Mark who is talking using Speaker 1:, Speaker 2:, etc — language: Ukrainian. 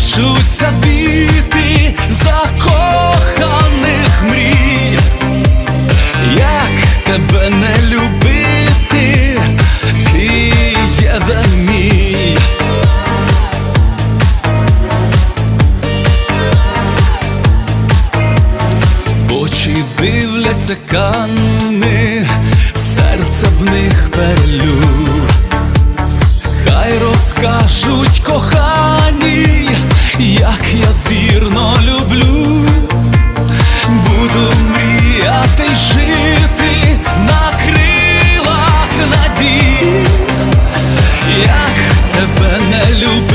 Speaker 1: колишуться віти закоханих мрій, як тебе не любити, ти єден мій. Очі дивляться канни, серце в них перелюб. Хай розкажуть кохані, як я вірно люблю, буду мріяти жити на крилах надії, як тебе не люблю.